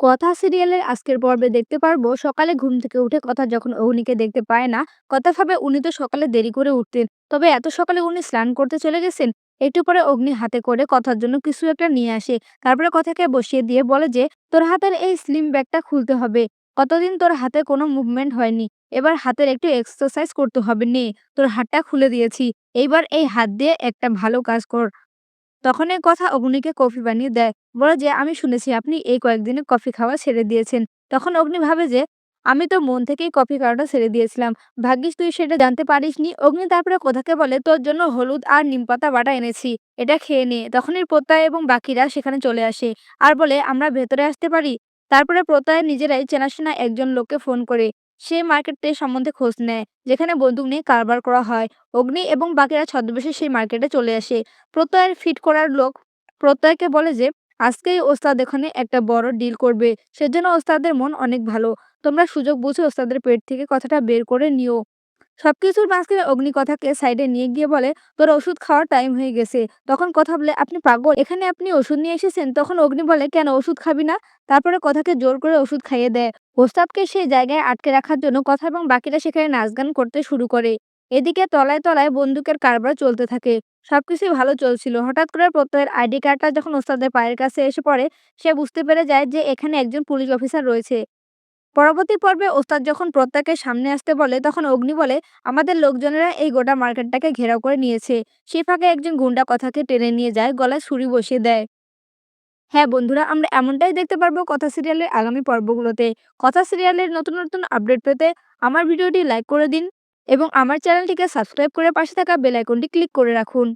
কথা সিরিয়ালের আজকের পর্বে দেখতে পারব। সকালে ঘুম থেকে উঠে কথা যখন অগ্নিকে দেখতে পায় না, কথা ভাবে উনি তো সকালে দেরি করে উঠতেন। তবে এত সকালে উনি স্নান করতে চলে গেছেন, একটু পরে অগ্নি হাতে করে কথার জন্য কিছু একটা নিয়ে আসে। তারপরে কথাকে বসিয়ে দিয়ে বলে যে, তোর হাতের এই স্লিম ব্যাগটা খুলতে হবে। কতদিন তোর হাতে কোনো মুভমেন্ট হয়নি। এবার হাতের একটু এক্সারসাইজ করতে হবে নে। তোর হাতটা খুলে দিয়েছি। এইবার এই হাত দিয়ে একটা ভালো কাজ কর। তখন এই কথা অগ্নিকে কফি বানিয়ে দেয়। বলে যে, আমি শুনেছি আপনি এই কয়েকদিনে কফি খাওয়া ছেড়ে দিয়েছেন। তখন অগ্নি ভাবে যে, আমি তো মন থেকেই কফি খাওয়াটা ছেড়ে দিয়েছিলাম। ভাগ্যিস তুই সেটা জানতে পারিসনি। অগ্নি তারপরে কোথাকে বলে, তোর জন্য হলুদ আর নিমপাতা বাটা এনেছি। এটা খেয়ে নে। তখনই প্রত্যয় এবং বাকিরা সেখানে চলে আসে। আর বলে, আমরা ভেতরে আসতে পারি? তারপরে প্রত্যয় নিজেরাই চেনাশোনা একজন লোককে ফোন করে। সে মার্কেটে সম্বন্ধে খোঁজ নেয়, যেখানে বন্দুক নিয়ে কারবার করা হয়। অগ্নি এবং বাকিরা ছদ্মবেশে সেই মার্কেটে চলে আসে। প্রত্যয়ের ফিট করার লোক প্রত্যয়কে বলে যে, আজকেই ওস্তাদ এখানে একটা বড় ডিল করবে। সেজন্য ওস্তাদের মন অনেক ভালো। তোমরা সুযোগ বুঝে ওস্তাদের পেট থেকে কথাটা বের করে নিও। সবকিছুর মাঝখানে অগ্নি কথাকে সাইডে নিয়ে গিয়ে বলে, তোর ওষুধ খাওয়ার টাইম হয়ে গেছে। তখন কথা বলে, আপনি পাগল, এখানে আপনি ওষুধ নিয়ে এসেছেন? তখন অগ্নি বলে, কেন, ওষুধ খাবি না? তারপরে কথাকে জোর করে ওষুধ খাইয়ে দেয়। ওস্তাদকে সেই জায়গায় আটকে রাখার জন্য কথা এবং বাকিরা সেখানে নাচ গান করতে শুরু করে। এদিকে তলায় তলায় বন্দুকের কারবার চলতে থাকে। সবকিছুই ভালো চলছিল। হঠাৎ করে প্রত্যয়ের আইডি কার্ডটা যখন ওস্তাদের পায়ের কাছে এসে পড়ে, সে বুঝতে পেরে যায় যে এখানে একজন পুলিশ অফিসার রয়েছে। পরবর্তী পর্বে ওস্তাদ যখন প্রত্যেকের সামনে আসতে বলে, তখন অগ্নি বলে, আমাদের লোকজনেরা এই গোটা মার্কেটটাকে ঘেরাও করে নিয়েছে। সে ফাঁকে একজন গুন্ডা কথাকে টেনে নিয়ে যায়, গলায় ছুরি বসিয়ে দেয়। হ্যাঁ বন্ধুরা, আমরা এমনটাই দেখতে পারব কথা সিরিয়ালের আগামী পর্বগুলোতে। কথা সিরিয়ালের নতুন নতুন আপডেট পেতে আমার ভিডিওটি লাইক করে দিন এবং আমার চ্যানেলটিকে সাবস্ক্রাইব করে পাশে থাকা বেল আইকনটি ক্লিক করে রাখুন।